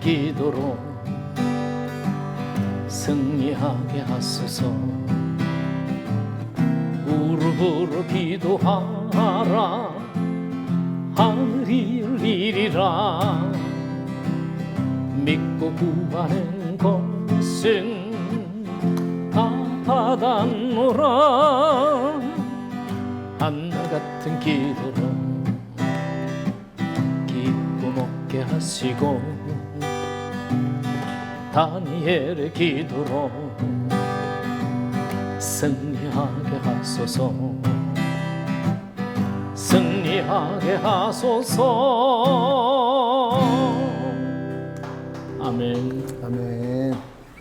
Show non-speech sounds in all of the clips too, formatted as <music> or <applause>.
기도로 승리하게 하소서. 무릎으로 기도하라. 하늘이 열리리라. 믿고 구하는 것은 다 받았노라 한나 같은 기도로 기쁨 얻게 하시고 다니엘의 기도로 승리하게 하소서 승리하게 하소서 아멘 아멘.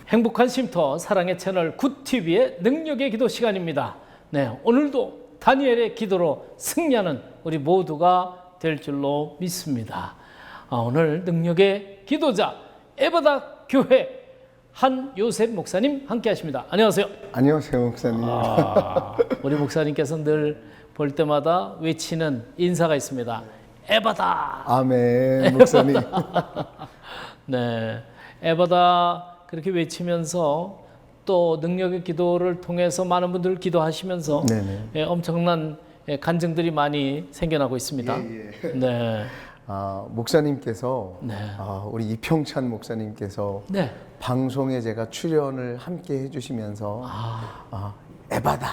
행복한 쉼터 사랑의 채널 굿TV의 능력의 기도 시간입니다. 네, 오늘도 다니엘의 기도로 승리하는 우리 모두가 될 줄로 믿습니다. 아, 오늘 능력의 기도자 에바다 교회 한 요셉 목사님 함께 하십니다. 안녕하세요. 안녕하세요, 목사님. 아, 우리 목사님께서 늘 볼 때마다 외치는 인사가 있습니다. 에바다. 아멘, <laughs> 목사님. 네, 에바다 그렇게 외치면서 또 능력의 기도를 통해서 많은 분들 기도하시면서. 예, 엄청난 예, 간증들이 많이 생겨나고 있습니다. 예, 네, 아, 목사님께서 네. 아, 우리 이평찬 목사님께서 네, 방송에 제가 출연을 함께 해주시면서 아, 아, 에바다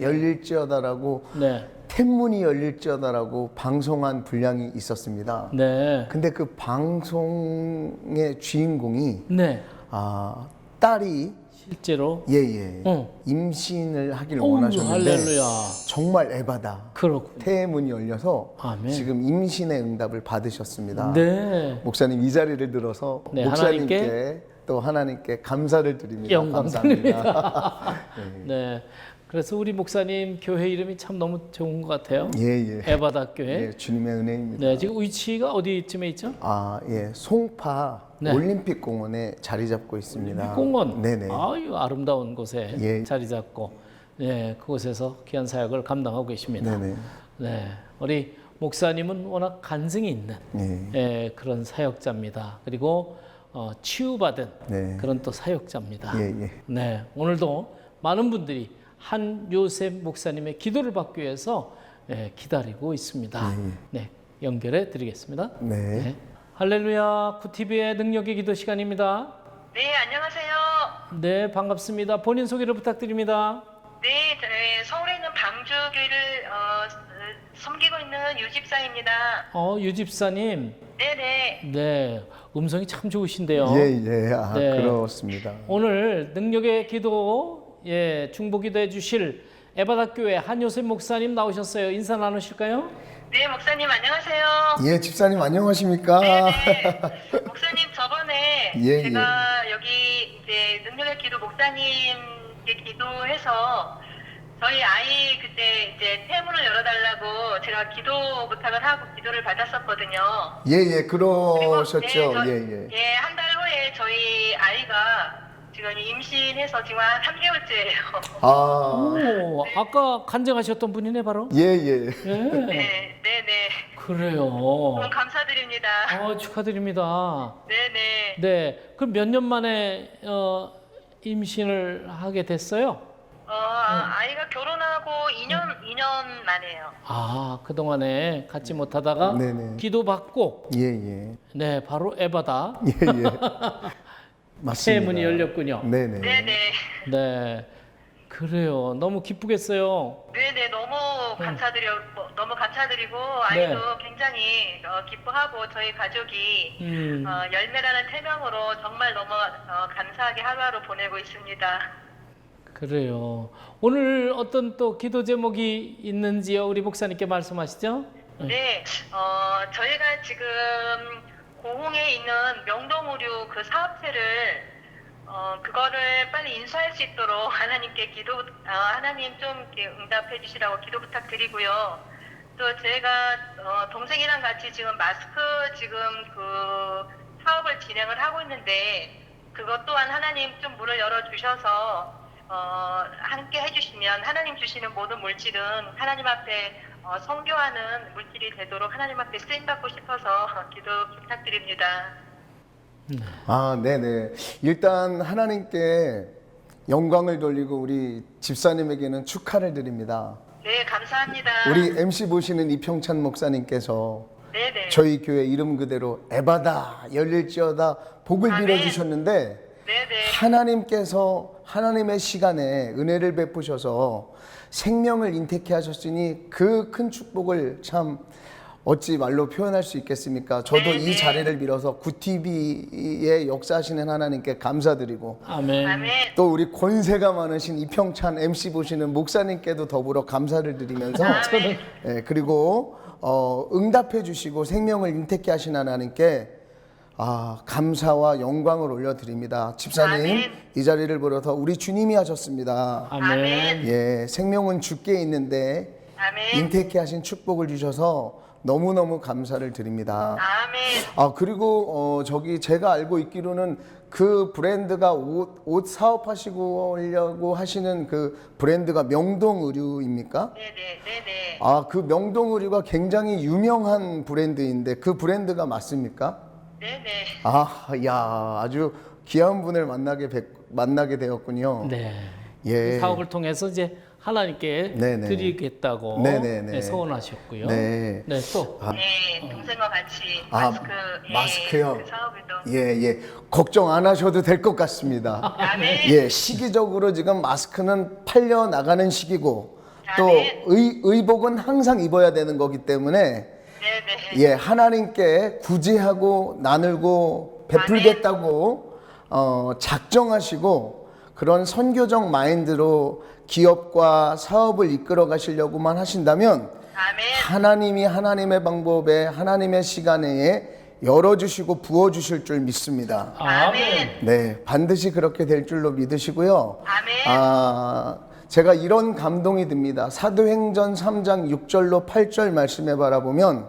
열릴지어다라고 네,天문이 열릴지어다라고 방송한 분량이 있었습니다. 네, 근데 그 방송의 주인공이 네, 아, 딸이 실제로 예 예 어. 임신을 하길 오, 원하셨는데 할렐루야. 정말 에바다. 그렇고, 태문이 열려서 아멘. 지금 임신의 응답을 받으셨습니다. 네, 목사님 이 자리를 들어서 네, 목사님께 하나님께 또 하나님께 감사를 드립니다. 영광 감사합니다. <laughs> 네. 그래서 우리 목사님 교회 이름이 참 너무 좋은 것 같아요. 예, 예. 에바다 교회. 예, 주님의 은혜입니다. 네, 지금 위치가 어디쯤에 있죠? 아, 예. 송파 네. 올림픽 공원에 자리 잡고 있습니다. 공원. 네네. 아유 아름다운 곳에 예. 자리 잡고, 네 그곳에서 귀한 사역을 감당하고 계십니다. 네네. 네, 우리 목사님은 워낙 간증이 있는 예. 예, 그런 사역자입니다. 그리고 어, 치유받은 네. 그런 또 사역자입니다. 예, 예. 네, 오늘도 많은 분들이 한 요셉 목사님의 기도를 받기 위해서 예, 기다리고 있습니다. 네, 연결해 드리겠습니다. 네. 할렐루야, 쿠티비의 능력의 기도 시간입니다. 네, 안녕하세요. 네, 반갑습니다. 본인 소개를 부탁드립니다. 네, 저희 서울에 있는 방주교회를 어, 섬기고 있는 유집사입니다. 어, 유집사님. 네 네. 네, 음성이 참 좋으신데요. 예, 예. 아, 네. 그렇습니다. 오늘 능력의 기도, 예, 중보 기도 해 주실 에바다 교회 한요셉 목사님 나오셨어요. 인사 나누실까요? 네, 목사님 안녕하세요. 예, 집사님 안녕하십니까? 네네. <laughs> 목사님 저번에 예, 제가 여기 이제 능력의 기도 목사님께 기도해서 저희 아이 그때 이제 태문을 열어달라고 제가 기도 부탁을 하고 기도를 받았었거든요. 예, 예. 그리고, 그러셨죠. 네, 저- 예, 예. 예, 한 달 후에 저희 아이가 지금 임신해서 지금 한 3개월째예요. <laughs> 아, 오, 아까 간증하셨던 분이네 바로. 예, 예. 예, 네, 네, 네. 그래요. 너무 감사드립니다. 어, 축하드립니다. 네, 네. 네, 그럼 몇 년 만에 어, 임신을 하게 됐어요? 어, 아이가 결혼하고 2년, 2년 만에요. 아, 그 동안에 갖지 못하다가 네네. 기도받고, 예, 예. 네, 바로 에바다 예, 예. <laughs> 맞습니다. 새 문이 열렸군요. 네, 네. 네, 네. 네, 그래요. 너무 기쁘겠어요. 네, 네. 너무 감사드려, 뭐, 너무 감사드리고 아이도 네. 굉장히 어, 기뻐하고 저희 가족이 음, 어, 열매라는 태명으로 정말 너무 어, 감사하게 하루하루 보내고 있습니다. 그래요. 오늘 어떤 또 기도 제목이 있는지요? 우리 목사님께 말씀하시죠. 네, 어, 저희가 지금 고흥에 있는 명동의류 그 사업체를 어, 그거를 빨리 인수할 수 있도록 <laughs> 하나님께 기도, 어, 하나님 좀 응답해 주시라고 기도 부탁드리고요. 또 제가 어, 동생이랑 같이 지금 마스크 지금 그 사업을 진행을 하고 있는데 그것 또한 하나님 좀 문을 열어 주셔서 어, 함께 해주시면 하나님 주시는 모든 물질은 하나님 앞에 어, 성교하는 물질이 되도록 하나님 앞에 쓰임 받고 싶어서 <laughs> 기도 부탁드립니다. 아, 네네. 일단 하나님께 영광을 돌리고 우리 집사님에게는 축하를 드립니다. 네, 감사합니다. 우리 MC 보시는 이평찬 목사님께서 네네. 저희 교회 이름 그대로 에바다 열릴지어다 복을 아멘. 빌어주셨는데 네네. 하나님께서 하나님의 시간에 은혜를 베푸셔서 생명을 인택해 하셨으니 그 큰 축복을 참 어찌 말로 표현할 수 있겠습니까? 저도 네, 이 네. 자리를 빌어서 구TV의 역사하시는 하나님께 감사드리고 아멘. 아멘. 또 우리 권세가 많으신 이평찬 MC 보시는 목사님께도 더불어 감사를 드리면서 예, 그리고 어, 응답해 주시고 생명을 인택해 하신 하나님께 아, 감사와 영광을 올려드립니다. 집사님 아멘. 이 자리를 빌어서 우리 주님이 하셨습니다. 아멘. 예, 생명은 죽게 있는데 아멘. 인택해 하신 축복을 주셔서 너무너무 감사를 드립니다. 아멘. 아 그리고 어 저기 제가 알고 있기로는 그 브랜드가 옷, 옷 사업하시고 하시는 그 브랜드가 명동 의류입니까? 네네. 네네. 아 그 명동 의류가 굉장히 유명한 브랜드인데 그 브랜드가 맞습니까? 네네. 아, 야 아주 귀한 분을 만나게 뵙- 만나게 되었군요. 네. 예. 이 사업을 통해서 이제 하나님께 네네. 드리겠다고 네네네. 네, 소원하셨고요. 네. 네, 또 네, 동생과 같이 아, 마스크, 예, 마스크요? 그 사업을 또. 예, 예. 걱정 안 하셔도 될 것 같습니다. 아멘. 예, 시기적으로 지금 마스크는 팔려 나가는 시기고 또 아멘. 의, 의복은 항상 입어야 되는 거기 때문에 네네. 예, 하나님께 구제하고 나누고 베풀겠다고 어, 작정하시고 그런 선교적 마인드로 기업과 사업을 이끌어 가시려고만 하신다면 아멘. 하나님이 하나님의 방법에 하나님의 시간에 열어주시고 부어주실 줄 믿습니다. 아멘. 네, 반드시 그렇게 될 줄로 믿으시고요. 아멘. 아, 제가 이런 감동이 듭니다. 사도행전 3장 6절로 8절 말씀에 바라보면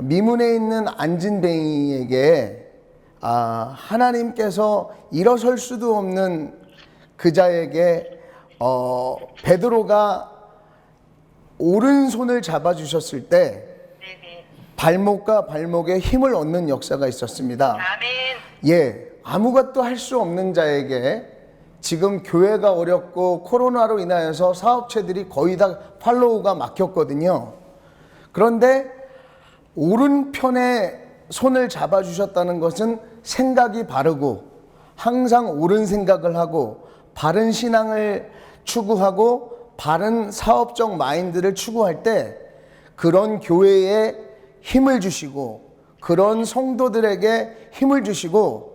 미문에 있는 안진뱅이에게 아, 하나님께서 일어설 수도 없는 그자에게 어, 베드로가 오른손을 잡아주셨을 때. 발목과 발목에 힘을 얻는 역사가 있었습니다. 아멘. 예, 아무것도 할 수 없는 자에게 지금 교회가 어렵고 코로나로 인하여서 사업체들이 거의 다 팔로우가 막혔거든요. 그런데 오른편에 손을 잡아주셨다는 것은 생각이 바르고 항상 옳은 생각을 하고 바른 신앙을 추구하고 바른 사업적 마인드를 추구할 때 그런 교회에 힘을 주시고 그런 성도들에게 힘을 주시고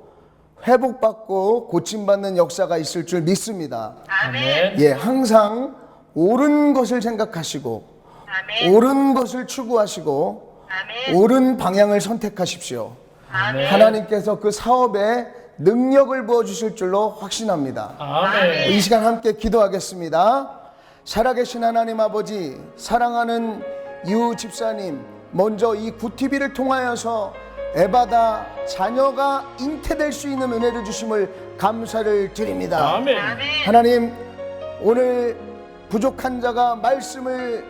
회복받고 고침받는 역사가 있을 줄 믿습니다. 아멘. 예, 항상 옳은 것을 생각하시고 아멘. 옳은 것을 추구하시고 아멘. 옳은 방향을 선택하십시오. 아멘. 하나님께서 그 사업에 능력을 부어 주실 줄로 확신합니다. 아멘. 이 시간 함께 기도하겠습니다. 살아계신 하나님 아버지, 사랑하는 유 집사님, 먼저 이 구티비를 통하여서 에바다 자녀가 잉태될 수 있는 은혜를 주심을 감사를 드립니다. 아멘. 하나님, 오늘 부족한 자가 말씀을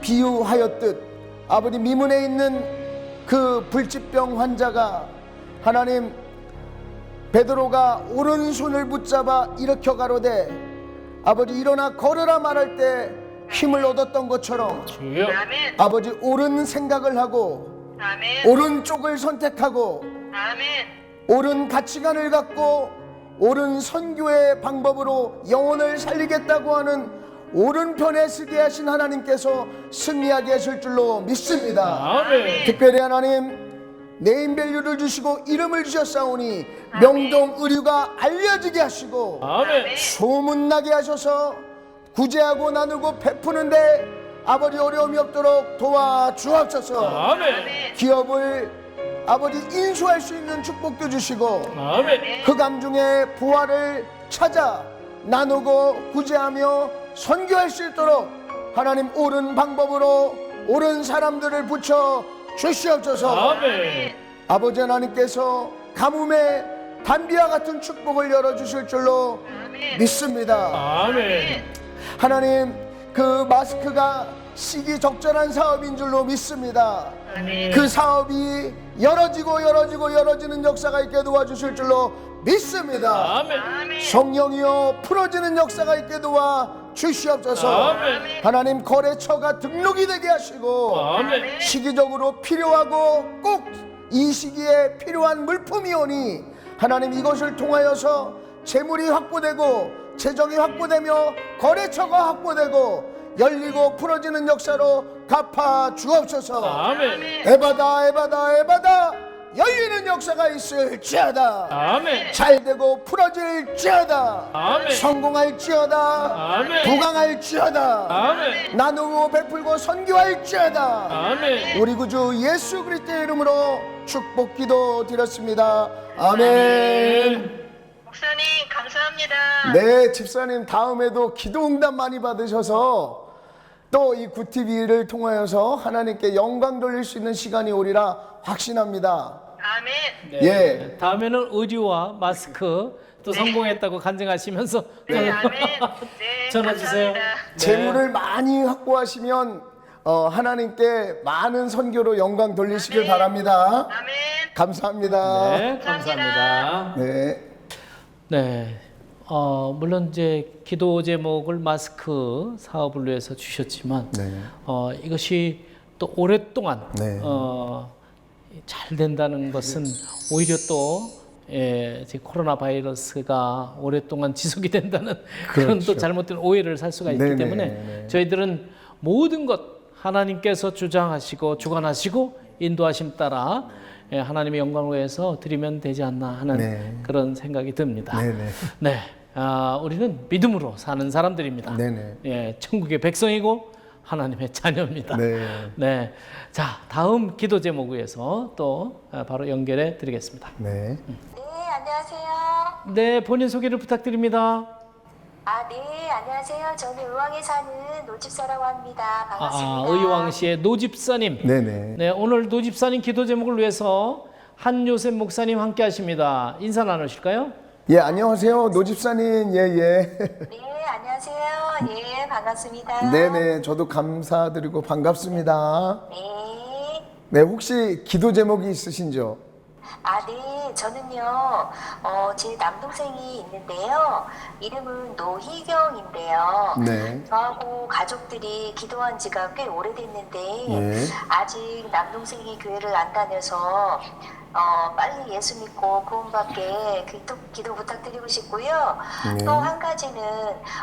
비유하였듯 아버지 미문에 있는 그 불치병 환자가 하나님 베드로가 오른손을 붙잡아 일으켜 가로되 아버지 일어나 걸으라 말할 때 힘을 얻었던 것처럼. 아멘. 아버지 옳은 생각을 하고 아멘. 옳은 쪽을 선택하고 아멘. 옳은 가치관을 갖고 옳은 선교의 방법으로 영혼을 살리겠다고 하는 오른편에 서게 하신 하나님께서 승리하게 하실 줄로 믿습니다. 아멘. 특별히 하나님 네임밸류를 주시고 이름을 주셨사오니 명동 의류가 알려지게 하시고 아멘. 소문나게 하셔서 구제하고 나누고 베푸는데 아버지 어려움이 없도록 도와주옵소서 아멘. 기업을 아버지 인수할 수 있는 축복도 주시고 아멘. 흑암 중에 부활을 찾아 나누고 구제하며 선교할 수 있도록 하나님 옳은 방법으로 옳은 사람들을 붙여 주시옵소서 아멘. 아버지 하나님께서 가뭄에 단비와 같은 축복을 열어 주실 줄로 아멘. 믿습니다. 아멘. 하나님 그 마스크가 시기적절한 사업인 줄로 믿습니다. 그 사업이 열어지고 열어지고 열어지는 역사가 있게 도와주실 줄로 믿습니다. 아멘. 성령이여 풀어지는 역사가 있게 도와 주시옵소서. 아멘. 하나님 거래처가 등록이 되게 하시고 아멘. 시기적으로 필요하고 꼭 이 시기에 필요한 물품이 오니 하나님 이것을 통하여서 재물이 확보되고 재정이 확보되며 거래처가 확보되고 열리고 풀어지는 역사로 갚아 주옵소서. 아멘. 에바다 에바다 에바다 열리는 역사가 있을지어다. 아멘. 잘 되고 풀어질지어다. 아멘. 성공할지어다. 아멘. 부강할지어다. 아멘. 나누고 베풀고 선교할지어다. 아멘. 우리 구주 예수 그리스도의 이름으로 축복 기도 드렸습니다. 아멘. 목사님 감사합니다. 네, 집사님 다음에도 기도 응답 많이 받으셔서 또 이 구티비를 통하여서 하나님께 영광 돌릴 수 있는 시간이 오리라 확신합니다. 아멘. 네. 예. 다음에는 의류와 마스크 또 성공했다고 간증하시면서 네, 아멘. 네, <laughs> 전화 주세요. 감사합니다. 네. 재물을 많이 확보하시면 어, 하나님께 많은 선교로 영광 돌리시길 아멘. 바랍니다. 아멘. 감사합니다. 네, 감사합니다. 네. 네. 어, 물론 이제 기도 제목을 마스크 사업을 위해서 주셨지만 네. 어, 이것이 또 오랫동안 네. 어, 잘 된다는 것은 오히려 또 예, 코로나 바이러스가 오랫동안 지속이 된다는 <laughs> 그런 그렇죠. 또 잘못된 오해를 살 수가 있기 네네, 때문에 네. 저희들은 모든 것 하나님께서 주장하시고 주관하시고 인도하심 따라 예, 하나님의 영광을 위해서 드리면 되지 않나 하는 네. 그런 생각이 듭니다. 네네. 네, 아, 우리는 믿음으로 사는 사람들입니다. 네네. 예, 천국의 백성이고 하나님의 자녀입니다. 네. 네. 자, 다음 기도 제목 위해서 또 아, 바로 연결해 드리겠습니다. 네. 네, 안녕하세요. 네, 본인 소개를 부탁드립니다. 아, 네, 안녕하세요. 저는 의왕에 사는 노집사라고 합니다. 반갑습니다. 아, 의왕시의 노집사님. 네네. 네, 오늘 노집사님 기도 제목을 위해서 한요셉 목사님 함께 하십니다. 인사 나누실까요? 예, 안녕하세요. 노집사님. 예, 예. <laughs> 네, 안녕하세요. 예, 반갑습니다. 네네. 저도 감사드리고 반갑습니다. 네. 네, 혹시 기도 제목이 있으신죠? 아, 네, 저는요, 어, 제 남동생이 있는데요. 이름은 노희경인데요. 네. 저하고 가족들이 기도한 지가 꽤 오래됐는데, 예. 아직 남동생이 교회를 안 다녀서 어, 빨리 예수 믿고 구원받게 기도, 기도 부탁드리고 싶고요. 네. 또한 가지는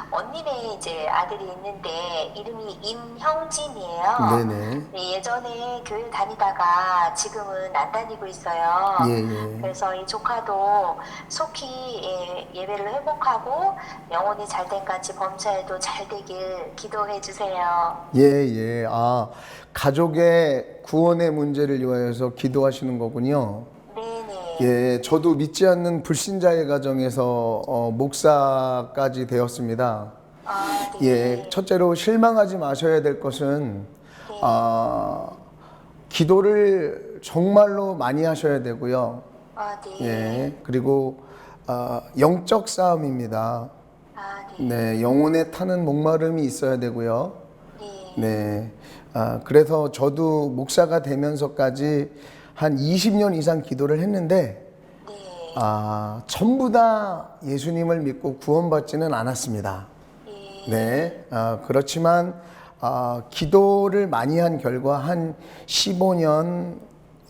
언니네 이제 아들이 있는데 이름이 임형진이에요. 네네. 네, 예전에 교회 다니다가 지금은 안 다니고 있어요. 예, 예. 그래서 이 조카도 속히 예, 예배를 회복하고 영혼이 잘 된 같이 범사에도 잘 되길 기도해 주세요. 예, 예. 아, 가족의 구원의 문제를 위하여서 기도하시는 거군요. 네네. 예, 저도 믿지 않는 불신자의 가정에서 어, 목사까지 되었습니다. 아, 네. 예, 첫째로 실망하지 마셔야 될 것은 아, 기도를 정말로 많이 하셔야 되고요. 아, 네. 예, 그리고 아, 영적 싸움입니다. 아, 네. 네, 영혼에 타는 목마름이 있어야 되고요. 네. 네, 아, 그래서 저도 목사가 되면서까지 한 20년 이상 기도를 했는데 네. 아, 전부 다 예수님을 믿고 구원받지는 않았습니다. 네. 네, 아, 그렇지만 아, 기도를 많이 한 결과 한 15년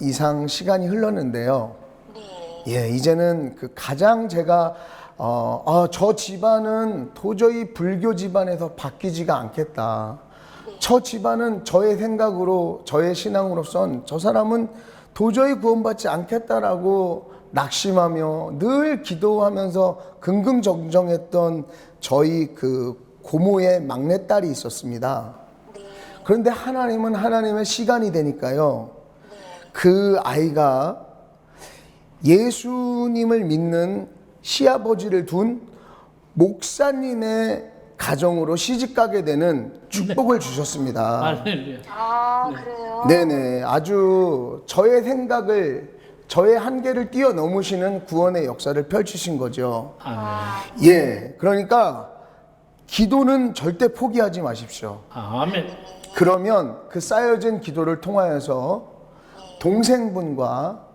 이상 시간이 흘렀는데요. 네. 예, 이제는 그 가장 제가 어, 아, 저 집안은 도저히 불교 집안에서 바뀌지가 않겠다. 저 집안은 저의 생각으로 저의 신앙으로선 저 사람은 도저히 구원받지 않겠다라고 낙심하며 늘 기도하면서 긍긍정정했던 저희 그 고모의 막내딸이 있었습니다. 네. 그런데 하나님은 하나님의 시간이 되니까요. 그 아이가 예수님을 믿는 시아버지를 둔 목사님의 가정으로 시집가게 되는 축복을 주셨습니다. 할렐루야. 아, 그래요? 네네. 아주 저의 생각을 저의 한계를 뛰어넘으시는 구원의 역사를 펼치신 거죠. 아멘. 예, 그러니까 기도는 절대 포기하지 마십시오. 아멘. 그러면 그 쌓여진 기도를 통하여서 동생분과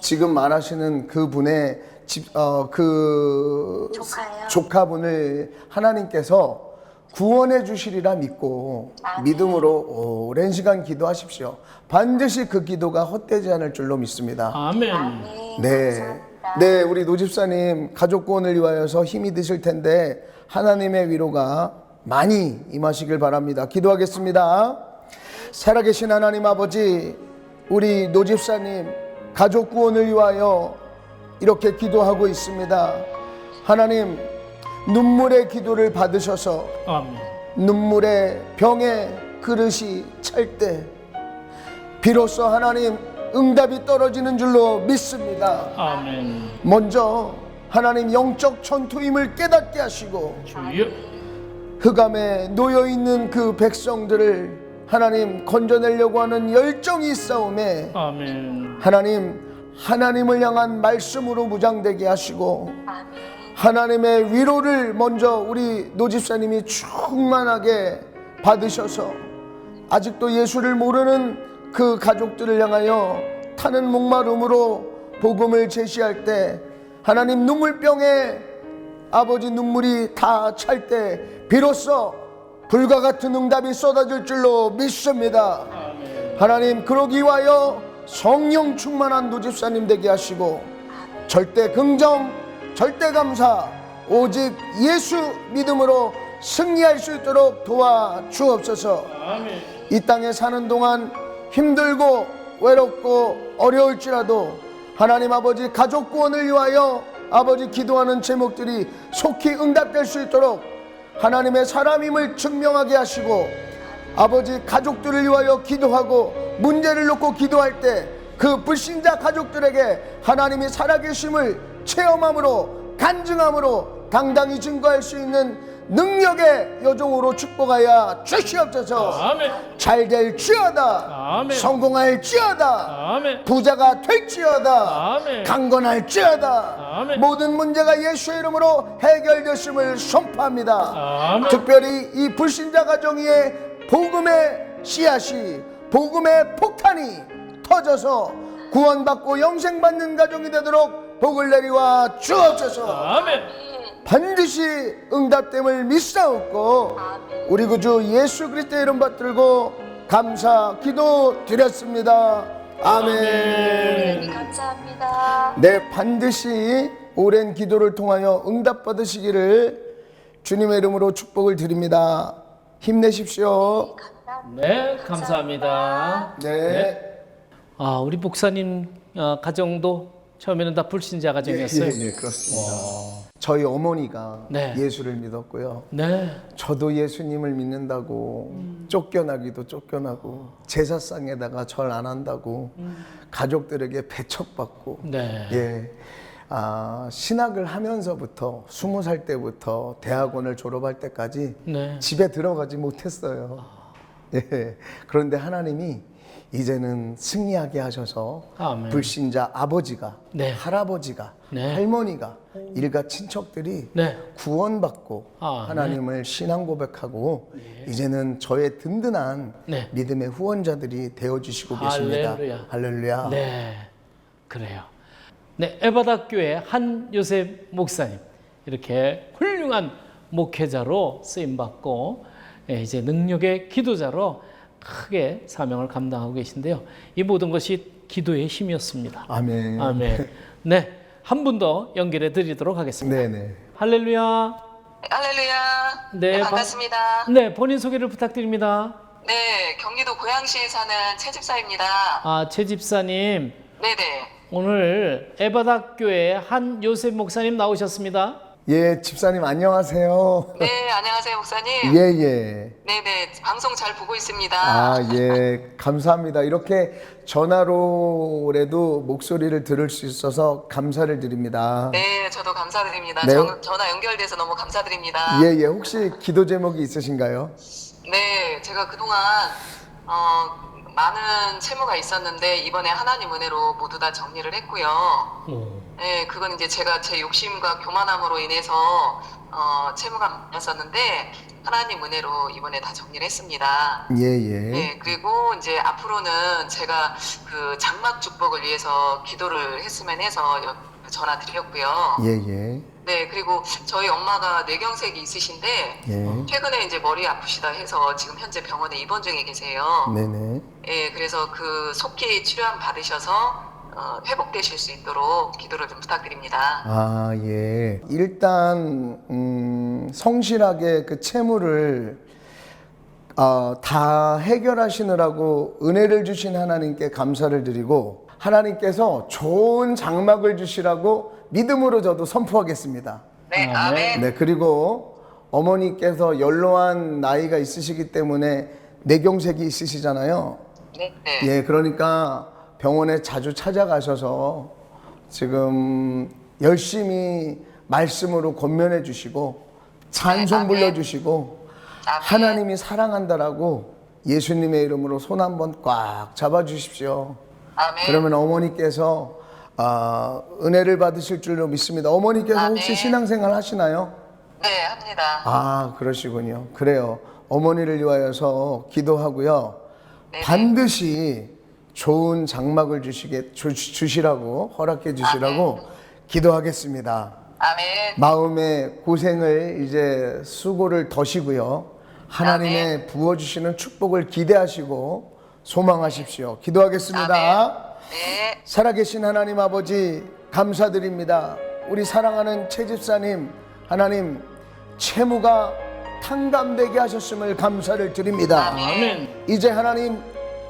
지금 말하시는 그분의 집, 어, 그 조카요? 조카분을 하나님께서 구원해 주시리라 믿고 아멘. 믿음으로 오랜 시간 기도하십시오. 반드시 그 기도가 헛되지 않을 줄로 믿습니다. 아멘. 아멘. 네. 감사합니다. 네, 우리 노집사님 가족 구원을 위하여서 힘이 드실 텐데 하나님의 위로가 많이 임하시길 바랍니다. 기도하겠습니다. 살아계신 하나님 아버지, 우리 노집사님 가족 구원을 위하여 이렇게 기도하고 있습니다. 하나님, 눈물의 기도를 받으셔서 아멘. 눈물의 병의 그릇이 찰 때 비로소 하나님 응답이 떨어지는 줄로 믿습니다. 아멘. 먼저 하나님 영적 전투임을 깨닫게 하시고 주여. 흑암에 놓여 있는 그 백성들을 하나님 건져내려고 하는 열정이 싸움에 아멘. 하나님 하나님을 향한 말씀으로 무장되게 하시고. 하나님의 위로를 먼저 우리 노집사님이 충만하게 받으셔서 아직도 예수를 모르는 그 가족들을 향하여 타는 목마름으로 복음을 제시할 때 하나님 눈물병에 아버지 눈물이 다 찰 때 비로소 불과 같은 응답이 쏟아질 줄로 믿습니다. 하나님 그러기 위하여 성령 충만한 노집사님 되게 하시고 절대 긍정, 절대 감사, 오직 예수 믿음으로 승리할 수 있도록 도와 주옵소서. 이 땅에 사는 동안 힘들고 외롭고 어려울지라도 하나님 아버지 가족 구원을 위하여 아버지 기도하는 제목들이 속히 응답될 수 있도록 하나님의 사람임을 증명하게 하시고 아버지 가족들을 위하여 기도하고 문제를 놓고 기도할 때 그 불신자 가족들에게 하나님이 살아계심을 체험함으로 간증함으로 당당히 증거할 수 있는 능력의 여종으로 축복하여 주시옵소서 아멘. 잘 될 지어다 아멘. 성공할 지어다 아멘. 부자가 될 지어다 아멘. 강건할 지어다 아멘. 모든 문제가 예수의 이름으로 해결되심을 선포합니다 아멘. 특별히 이 불신자 가정 위에 복음의 씨앗이 복음의 폭탄이 터져서 구원받고 영생받는 가정이 되도록 복을 내리와 주옵소서 아멘. 반드시 응답됨을 믿사옵고. 우리 구주 예수 그리스도의 이름 받들고 감사 기도 드렸습니다 아멘 아멘. 네, 감사합니다. 네 반드시 오랜 기도를 통하여 응답 받으시기를 주님의 이름으로 축복을 드립니다 힘내십시오. 네, 감사합니다. 네. 아, 우리 목사님 어, 가정도 처음에는 다 불신자 가정이었어요. 예, 예, 그렇습니다. 저희 어머니가 네. 예수를 믿었고요. 네. 저도 예수님을 믿는다고 쫓겨나기도 쫓겨나고 제사상에다가 절 안 한다고 가족들에게 배척받고 네. 예. 아, 신학을 하면서부터 스무 살 때부터 대학원을 졸업할 때까지 네. 집에 들어가지 못했어요. 예. 그런데 하나님이 이제는 승리하게 하셔서 아멘. 불신자 아버지가 네. 할아버지가 네. 할머니가 일가 친척들이 네. 구원받고 아, 하나님을 신앙 고백하고 이제는 저의 든든한 네. 믿음의 후원자들이 되어 주시고 계십니다. 할렐루야. 할렐루야. 네. 그래요. 네, 에바다 교회 한 요셉 목사님 이렇게 훌륭한 목회자로 쓰임 받고 예, 이제 능력의 기도자로 크게 사명을 감당하고 계신데요. 이 모든 것이 기도의 힘이었습니다. 아멘. 아멘. 네, 한 분 더 연결해 드리도록 하겠습니다. 네네. 할렐루야. 할렐루야. 네, 네, 반- 반갑습니다. 네, 본인 소개를 부탁드립니다. 네, 경기도 고양시에 사는 최 집사입니다. 아, 최 집사님, 네네. 오늘 에바다 교회 한 요셉 목사님 나오셨습니다. 예, 집사님 안녕하세요. 네, 안녕하세요, 목사님. 예, 예. 네 네, 방송 잘 보고 있습니다. 아, 예. 감사합니다. 이렇게 전화로라도 목소리를 들을 수 있어서 감사를 드립니다. 네, 저도 감사드립니다. 네. 전- 전화 연결돼서 너무 감사드립니다. 예, 예. 혹시 기도 제목이 있으신가요? 네, 제가 그동안 어, 많은 채무가 있었는데 이번에 하나님 은혜로 모두 다 정리를 했고요. 어, 네, 그건 이제 제가 제 욕심과 교만함으로 인해서 어, 채무가 많았었는데 하나님 은혜로 이번에 다 정리를 했습니다. 예, 예. 네, 그리고 이제 앞으로는 제가 그 장막 축복을 위해서 기도를 했으면 해서 여- 전화 드렸고요. 예, 예. 네, 그리고 저희 엄마가 뇌경색이 있으신데 예. 최근에 이제 머리 아프시다 해서 지금 현재 병원에 입원 중에 계세요. 네네. 예, 그래서 그 속히 치료함 받으셔서 어, 회복되실 수 있도록 기도를 좀 부탁드립니다. 아, 예. 일단, 음, 성실하게 그 채무를 어, 다 해결하시느라고 은혜를 주신 하나님께 감사를 드리고 하나님께서 좋은 장막을 주시라고 믿음으로 저도 선포하겠습니다. 네, 아멘. 아멘. 네, 그리고 어머니께서 연로한 나이가 있으시기 때문에 뇌경색이 있으시잖아요. 네, 네. 예, 그러니까 병원에 자주 찾아가셔서 지금 열심히 말씀으로 권면해 주시고 찬송 아멘. 불러 주시고. 하나님이 사랑한다라고 예수님의 이름으로 손 한번 꽉 잡아 주십시오. 아멘. 그러면 어머니께서 아, 은혜를 받으실 줄로 믿습니다. 어머니께서 혹시 아멘. 신앙생활 하시나요? 네, 합니다. 아, 그러시군요. 그래요. 어머니를 위하여서 기도하고요. 네네. 반드시 좋은 장막을 주시게 주, 주시라고 허락해 주시라고 기도하겠습니다. 아멘. 마음의 고생을 이제 수고를 더시고요. 하나님의 부어 주시는 축복을 기대하시고 소망하십시오. 기도하겠습니다. 네, 살아계신 하나님 아버지 감사드립니다. 우리 사랑하는 최 집사님 하나님 채무가 탕감되게 하셨음을 감사를 드립니다. 아멘. 이제 하나님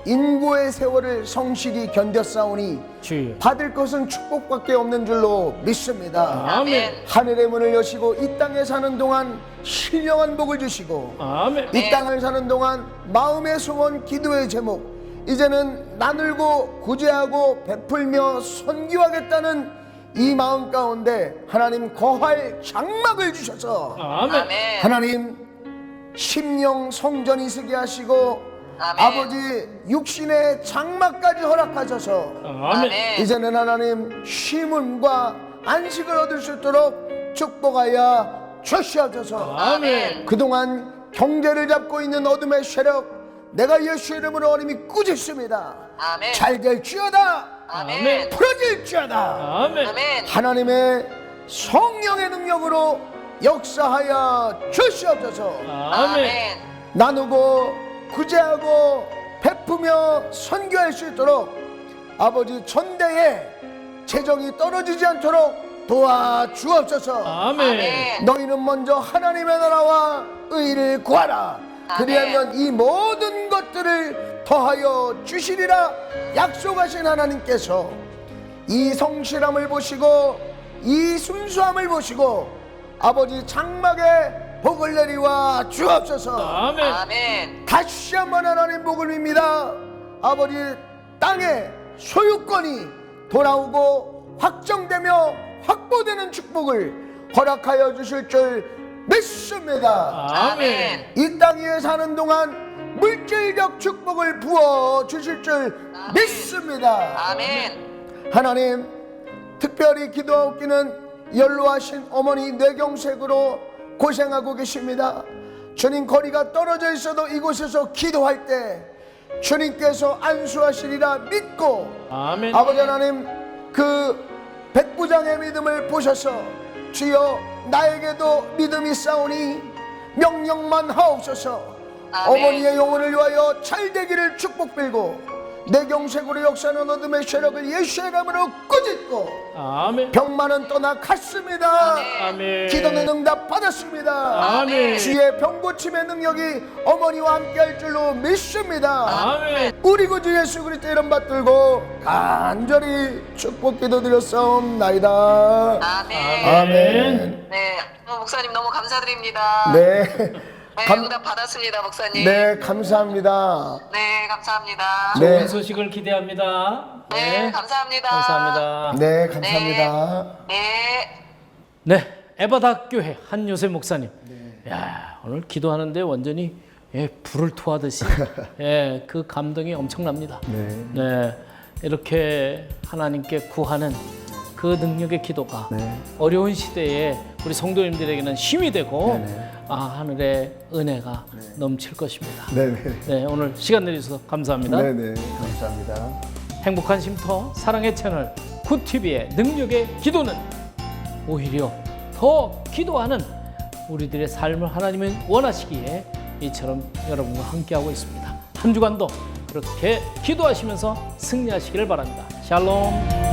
인고의 세월을 성실히 견뎠사오니 주여. 받을 것은 축복밖에 없는 줄로 믿습니다. 아멘. 하늘의 문을 여시고 이 땅에 사는 동안 신령한 복을 주시고 아멘. 이 땅을 사는 동안 마음의 소원 기도의 제목 이제는 나눌고 구제하고 베풀며 선교하겠다는 이 마음 가운데 하나님 거할 장막을 주셔서 아멘. 하나님 심령 성전이 서게 하시고 아멘. 아버지 육신의 장막까지 허락하셔서 아멘. 이제는 하나님 쉼과 안식을 얻을 수 있도록 축복하여 주시옵소서 아멘. 그동안 경제를 잡고 있는 어둠의 세력 내가 예수 이름으로 어림이 꾸짖습니다 아멘. 잘 될지어다 아멘. 풀어질지어다 아멘. 아멘. 하나님의 성령의 능력으로 역사하여 주시옵소서 아멘. 나누고 구제하고 베푸며 선교할 수 있도록 아버지 전대에 재정이 떨어지지 않도록 도와주옵소서. 아멘. 너희는 먼저 하나님의 나라와 의를 구하라 그리하면 이 모든 것들을 더하여 주시리라 약속하신 하나님께서 이 성실함을 보시고 이 순수함을 보시고 아버지 장막에 복을 내리와 주옵소서 아멘. 아멘. 다시 한번 하나님 복을 빕니다. 아버지 땅의 소유권이 돌아오고 확정되며 확보되는 축복을 허락하여 주실 줄 믿습니다. 아멘. 이땅 위에 사는 동안 물질적 축복을 부어 주실 줄 믿습니다. 아멘. 하나님 특별히 기도하옵기는 연로하신 어머니 뇌경색으로 고생하고 계십니다. 주님 거리가 떨어져 있어도 이곳에서 기도할 때 주님께서 안수하시리라 믿고 아멘. 아버지 하나님 그 백부장의 믿음을 보셔서 주여 나에게도 믿음이 싸우니 명령만 하옵소서 아멘. 어머니의 영혼을 위하여 잘 되기를 축복 빌고 내 경색으로 역사하는 어둠의 세력을 예수의 이름으로 꾸짖고 아멘. 병만은 떠나 갔습니다 아멘. 기도는 응답 받았습니다 아멘. 주의 병 고침의 능력이 어머니와 함께할 줄로 믿습니다 아멘. 우리 구주 예수 그리스도 이름 받들고 간절히 축복 기도 드렸사옵나이다 아멘. 아멘 네. 어, 목사님 너무 감사드립니다. 네, 네, 감- 응답 받았습니다, 목사님. 네 감사합니다 네, 감사합니다. 네. 좋은 소식을 기대합니다. 네, 감사합니다. 감사합니다. 네 감사합니다 네. 네, 에바다 교회 한요셉 목사님. 야, 오늘 기도하는데 완전히 예, 불을 토하듯이 <laughs> 예, 그 감동이 엄청납니다. 네. 네, 이렇게 하나님께 구하는 그 능력의 기도가 네. 어려운 시대에 우리 성도님들에게는 힘이 되고 네네. 아, 하늘의 은혜가 넘칠 것입니다. 네네. 네, 오늘 시간 내주셔서 감사합니다. 네네. 감사합니다. 행복한 쉼터 사랑의 채널 굿TV의 능력의 기도는 오히려 더 기도하는 우리들의 삶을 하나님은 원하시기에 이처럼 여러분과 함께하고 있습니다. 한 주간도 그렇게 기도하시면서 승리하시기를 바랍니다. 샬롬.